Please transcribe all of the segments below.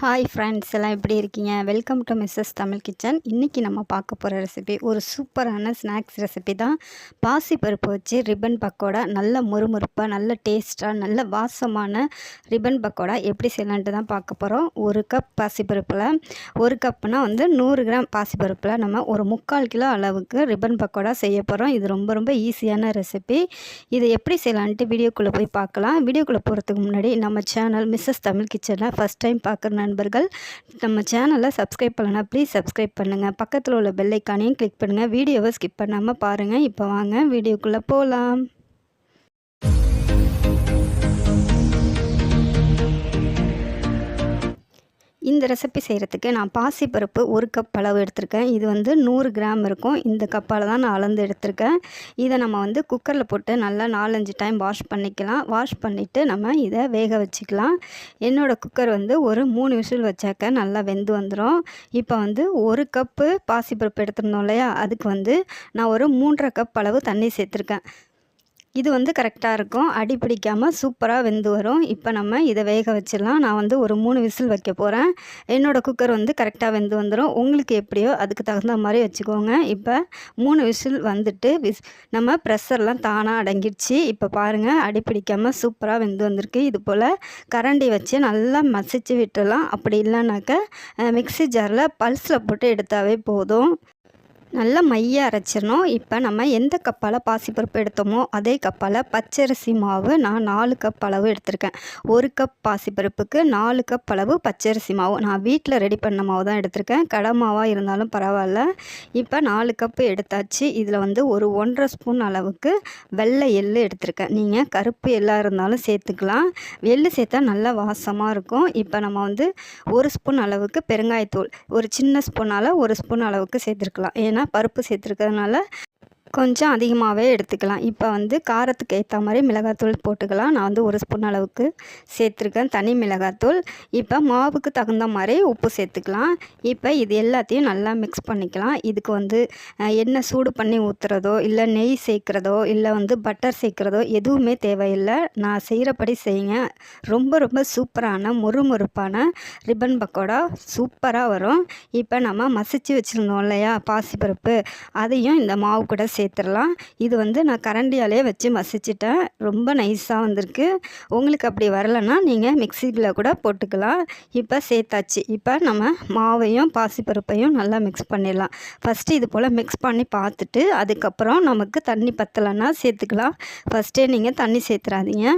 Hi friends எல்லாம் எப்படி இருக்கீங்க? Welcome to Mrs Tamil kitchen இன்றைக்கி நம்ம பார்க்க போகிற ரெசிபி ஒரு சூப்பரான ஸ்நாக்ஸ் ரெசிபி தான். பாசிப்பருப்பு வச்சு ரிப்பன் பக்கோடா நல்ல முறுமுறுப்பாக நல்ல டேஸ்ட்டாக நல்ல வாசமான ரிப்பன் பக்கோடா எப்படி செய்யலான்ட்டு தான் பார்க்க போகிறோம் ஒரு கப் பாசிப்பருப்பில் ஒரு கப்னால் வந்து நூறு கிராம் பாசிப்பருப்பில் நம்ம ஒரு முக்கால் கிலோ அளவுக்கு ரிப்பன் பக்கோடா செய்ய போகிறோம் இது ரொம்ப ரொம்ப ஈஸியான ரெசிபி இதை எப்படி செய்யலான்ட்டு வீடியோக்குள்ளே போய் பார்க்கலாம். வீடியோக்குள்ளே போகிறதுக்கு முன்னாடி நம்ம சேனல் மிஸ்ஸஸ் தமிழ் கிச்சனை ஃபஸ்ட் டைம் பார்க்குறேன் நண்பர்கள் நம்ம சேனலை சப்ஸ்கிரைப் பண்ணலனா ப்ளீஸ் சப்ஸ்கிரைப் பண்ணுங்கள் பக்கத்தில் உள்ள பெல்லைக்கானையும் கிளிக் பண்ணுங்கள் வீடியோவை ஸ்கிப் பண்ணாமல் பாருங்கள் இப்போ வாங்க வீடியோக்குள்ளே போகலாம் இந்த ரெசிபி செய்கிறதுக்கு நான் பாசிப்பருப்பு ஒரு கப் அளவு எடுத்திருக்கேன். இது வந்து நூறு கிராம் இருக்கும். இந்த கப்பால் தான் நான் அளந்து எடுத்திருக்கேன். இதை நம்ம வந்து குக்கரில் போட்டு நல்லா நாலஞ்சு டைம் வாஷ் பண்ணிக்கலாம். வாஷ் பண்ணிவிட்டு நம்ம இதை வேக வச்சுக்கலாம். என்னோடய குக்கர் வந்து ஒரு மூணு விசில் வச்சாக்க நல்லா வெந்து வந்துடும் இப்போ வந்து ஒரு கப்பு பாசிப்பருப்பு எடுத்திருந்தோம் இல்லையா? அதுக்கு வந்து நான் ஒரு மூன்றரை கப் அளவு தண்ணி சேர்த்துருக்கேன். இது வந்து கரெக்டாக இருக்கும். அடி பிடிக்காமல் சூப்பராக வெந்து வரும். இப்போ நம்ம இதை வேக வச்சிடலாம். நான் வந்து ஒரு மூணு விசில் வைக்க போகிறேன் என்னோடய குக்கர் வந்து கரெக்டாக வெந்து வந்துடும் உங்களுக்கு எப்படியோ அதுக்கு தகுந்த மாதிரி வச்சுக்கோங்க. இப்போ மூணு விசில் வந்துட்டு விஸ் நம்ம ப்ரெஷர்லாம் தானாக அடங்கிடுச்சு. இப்போ பாருங்கள் அடி பிடிக்காமல் சூப்பராக வெந்து வந்திருக்கு. இது போல் கரண்டி வச்சு நல்லா மசிச்சு விட்டுடலாம். அப்படி இல்லைனாக்க மிக்சி ஜாரில் பல்ஸில் போட்டு எடுத்தாவே போதும். நல்லா மைய அரைச்சிடணும். இப்போ நம்ம எந்த கப்பால் பாசிப்பருப்பு எடுத்தோமோ அதே கப்பால் பச்சரிசி மாவு நான் நாலு கப் அளவு எடுத்திருக்கேன். ஒரு கப் பாசிப்பருப்புக்கு நாலு கப் அளவு பச்சரிசி மாவு. நான் வீட்டில் ரெடி பண்ண மாவு தான் எடுத்திருக்கேன். கடை மாவாக இருந்தாலும் பரவாயில்ல. இப்போ நாலு கப்பு எடுத்தாச்சு. இதில் வந்து ஒரு ஒன்றரை ஸ்பூன் அளவுக்கு வெள்ளை எள்ளு எடுத்திருக்கேன். நீங்கள் கருப்பு எள்ளாக இருந்தாலும் சேர்த்துக்கலாம். எள்ளு சேர்த்தா நல்லா வாசமாக இருக்கும். இப்போ நம்ம வந்து ஒரு ஸ்பூன் அளவுக்கு பெருங்காயத்தூள் ஒரு சின்ன ஸ்பூனால் ஒரு ஸ்பூன் அளவுக்கு சேர்த்துருக்கலாம். ஏன்னா பருப்பு சேர்த்துருக்கிறதுனால கொஞ்சம் அதிகமாகவே எடுத்துக்கலாம். இப்போ வந்து காரத்துக்கு ஏற்ற மாதிரி மிளகாத்தூள் போட்டுக்கலாம். நான் வந்து ஒரு ஸ்பூன் அளவுக்கு சேர்த்துருக்கேன். தனி மிளகாத்தூள். இப்போ மாவுக்கு தகுந்த மாதிரி உப்பு சேர்த்துக்கலாம். இப்போ இது எல்லாத்தையும் நல்லா மிக்ஸ் பண்ணிக்கலாம். இதுக்கு வந்து எண்ணெய் சூடு பண்ணி ஊற்றுறதோ இல்லை நெய் சேர்க்குறதோ இல்லை வந்து பட்டர் சேர்க்குறதோ எதுவுமே தேவையில்லை. நான் செய்கிறபடி செய்யுங்க. ரொம்ப ரொம்ப சூப்பரான முறுமுறுப்பான ரிப்பன் பக்கோடா சூப்பராக வரும். இப்போ நம்ம மசிச்சு வச்சுருந்தோம் இல்லையா? பாசிப்பருப்பு. அதையும் இந்த மாவு கூட சேர்த்துடலாம். இது வந்து நான் கரண்டியாலே வச்சு மசிச்சிட்டேன். ரொம்ப நைஸாக வந்திருக்கு. உங்களுக்கு அப்படி வரலன்னா நீங்கள் மிக்சியில் கூட போட்டுக்கலாம். இப்போ சேர்த்தாச்சு. இப்போ நம்ம மாவையும் பாசிப்பருப்பையும் நல்லா மிக்ஸ் பண்ணிடலாம். ஃபஸ்ட்டு இது போல் மிக்ஸ் பண்ணி பார்த்துட்டு அதுக்கப்புறம் நமக்கு தண்ணி பத்தலைன்னா சேர்த்துக்கலாம். ஃபஸ்ட்டே நீங்கள் தண்ணி சேர்த்துறாதீங்க.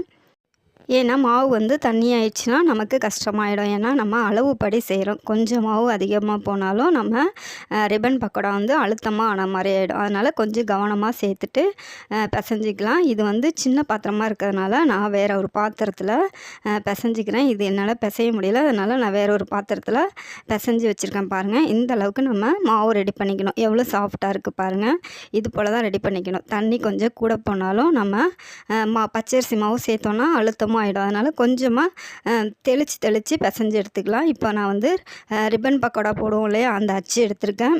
ஏன்னா மாவு வந்து தண்ணி ஆயிடுச்சுன்னா நமக்கு கஷ்டமாயிடும். ஏன்னா நம்ம அளவுப்படி செய்கிறோம் கொஞ்சம் மாவு அதிகமாக போனாலும் நம்ம ரிப்பன் பக்கோடா வந்து அழுத்தமாக ஆன மாதிரி ஆகிடும் அதனால் கொஞ்சம் கவனமாக சேர்த்துட்டு பிசைஞ்சிக்கலாம். இது வந்து சின்ன பாத்திரமாக இருக்கிறதுனால நான் வேறு ஒரு பாத்திரத்தில் பிசைஞ்சிக்கிறேன். இது என்னால் பிசைய முடியல. அதனால் நான் வேறு ஒரு பாத்திரத்தில் பிசைஞ்சு வச்சுருக்கேன் பாருங்கள் இந்த அளவுக்கு நம்ம மாவு ரெடி பண்ணிக்கணும். எவ்வளோ சாஃப்டாக இருக்குது பாருங்கள் இது போல் தான் ரெடி பண்ணிக்கணும். தண்ணி கொஞ்சம் கூட போனாலும் நம்ம மா பச்சரிசி மாவு சேர்த்தோன்னா அழுத்தமாக ஆகிடும் அதனால் கொஞ்சமாக தெளித்து தெளித்து பிசைஞ்சு எடுத்துக்கலாம். இப்போ நான் வந்து ரிப்பன் பக்கோடா போடுவோம் இல்லையா? அந்த அச்சு எடுத்திருக்கேன்.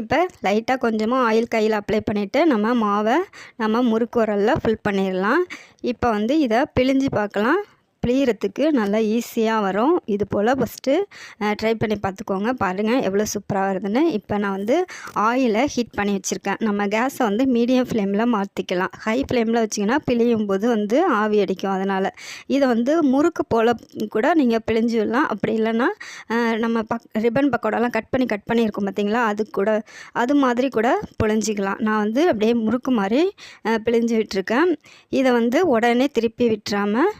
இப்போ லைட்டாக கொஞ்சமாக ஆயில் கையில் அப்ளை பண்ணிவிட்டு நம்ம மாவை நம்ம முறுக்கு உரலில் ஃபில் பண்ணிடலாம். இப்போ வந்து இதை பிழிஞ்சு பார்க்கலாம். பிழியறதுக்கு நல்லா ஈஸியாக வரும். இது போல் ஃபஸ்ட்டு ட்ரை பண்ணி பார்த்துக்கோங்க. பாருங்கள் எவ்வளோ சூப்பராக வருதுன்னு. இப்போ நான் வந்து ஆயிலை ஹீட் பண்ணி வச்சுருக்கேன். நம்ம கேஸை வந்து மீடியம் ஃப்ளேமில் மாற்றிக்கலாம் ஹை ஃப்ளேமில் வச்சிங்கன்னா பிழியும் போது வந்து ஆவி அடிக்கும் அதனால். இதை வந்து முறுக்கு போல் கூட நீங்கள் பிழிஞ்சு விடலாம். அப்படி இல்லைன்னா நம்ம பக் ரிப்பன் பக்கோடெல்லாம் கட் பண்ணி கட் பண்ணியிருக்கோம் பார்த்தீங்களா அது கூட அது மாதிரி கூட பிழிஞ்சிக்கலாம். நான் வந்து அப்படியே முறுக்கு மாதிரி பிழிஞ்சு விட்டுருக்கேன் இதை வந்து உடனே திருப்பி விட்டுறாமல்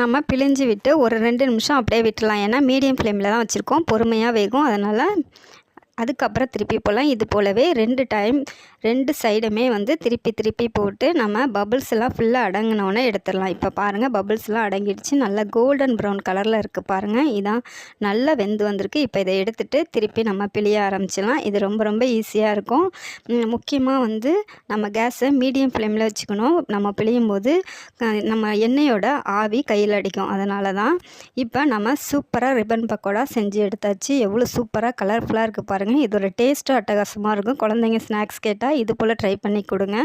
நம்ம பிழிஞ்சு விட்டு ஒரு ரெண்டு நிமிஷம் அப்படியே விட்டுலாம் ஏன்னா மீடியம் ஃப்ளேமில் தான் வச்சுருக்கோம். பொறுமையாக வேகும். அதனால் அதுக்கப்புறம் திருப்பி போகலாம் இது போலவே ரெண்டு டைம் ரெண்டு சைடுமே வந்து திருப்பி திருப்பி போட்டு நம்ம பபுள்ஸ் எல்லாம் ஃபுல்லாக அடங்கினோன்னே எடுத்துடலாம். இப்போ பாருங்கள் பபுள்ஸ்லாம் அடங்கிடுச்சு. நல்லா கோல்டன் ப்ரௌன் கலரில் இருக்குது பாருங்கள் இதான் நல்லா வெந்து வந்திருக்கு. இப்போ இதை எடுத்துகிட்டு திருப்பி நம்ம பிழிய ஆரம்பிச்சிடலாம். இது ரொம்ப ரொம்ப ஈஸியாக இருக்கும். முக்கியமாக வந்து நம்ம கேஸை மீடியம் ஃப்ளேமில் வச்சுக்கணும். நம்ம பிழியும் போது நம்ம எண்ணெயோட ஆவி கையில் அடிக்கும். அதனால தான் இப்போ நம்ம சூப்பராக ரிப்பன் பக்கோடா செஞ்சு எடுத்தாச்சு. எவ்வளோ சூப்பராக கலர்ஃபுல்லாக இருக்குது பாருங்கள் பாருங்கள் இதோட டேஸ்ட்டும் அட்டகாசமாக இருக்கும். குழந்தைங்க ஸ்நாக்ஸ் கேட்டால் இது போல் ட்ரை பண்ணி கொடுங்க.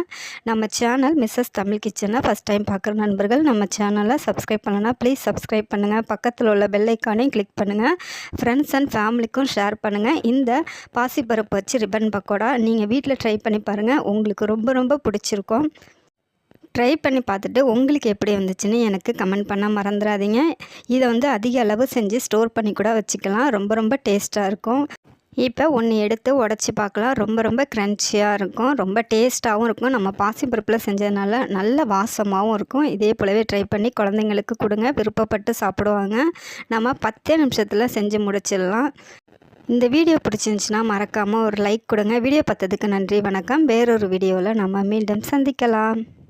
நம்ம சேனல் மிஸ்ஸஸ் தமிழ் கிச்சனை ஃபஸ்ட் டைம் பார்க்குற நண்பர்கள் நம்ம சேனலை சப்ஸ்கிரைப் பண்ணலன்னா ப்ளீஸ் சப்ஸ்கிரைப் பண்ணுங்கள் பக்கத்தில் உள்ள பெல்லைக்கானையும் கிளிக் பண்ணுங்கள் ஃப்ரெண்ட்ஸ் அண்ட் ஃபேமிலிக்கும் ஷேர் பண்ணுங்கள் இந்த பாசிப்பருப்பு வச்சு ரிப்பன் பக்கோடா நீங்கள் வீட்டில் ட்ரை பண்ணி பாருங்கள் உங்களுக்கு ரொம்ப ரொம்ப பிடிச்சிருக்கும். ட்ரை பண்ணி பார்த்துட்டு உங்களுக்கு எப்படி வந்துச்சுன்னு எனக்கு கமெண்ட் பண்ண மறந்துடாதீங்க. இதை வந்து அதிக அளவு செஞ்சு ஸ்டோர் பண்ணி கூட வச்சுக்கலாம். ரொம்ப ரொம்ப டேஸ்ட்டாக இருக்கும். இப்போ ஒன்று எடுத்து உடச்சி பார்க்கலாம். ரொம்ப ரொம்ப க்ரன்ச்சியாக இருக்கும். ரொம்ப டேஸ்ட்டாகவும் இருக்கும். நம்ம பாசிப்பருப்பில் செஞ்சதுனால நல்ல வாசமாகவும் இருக்கும். இதே போலவே ட்ரை பண்ணி குழந்தைங்களுக்கு கொடுங்க. விருப்பப்பட்டு சாப்பிடுவாங்க. நம்ம பத்தே நிமிஷத்தில் செஞ்சு முடிச்சிடலாம். இந்த வீடியோ பிடிச்சிருந்துச்சின்னா மறக்காமல் ஒரு லைக் கொடுங்க. வீடியோ பார்த்ததுக்கு நன்றி வணக்கம். வேறொரு வீடியோவில் நம்ம மீண்டும் சந்திக்கலாம்.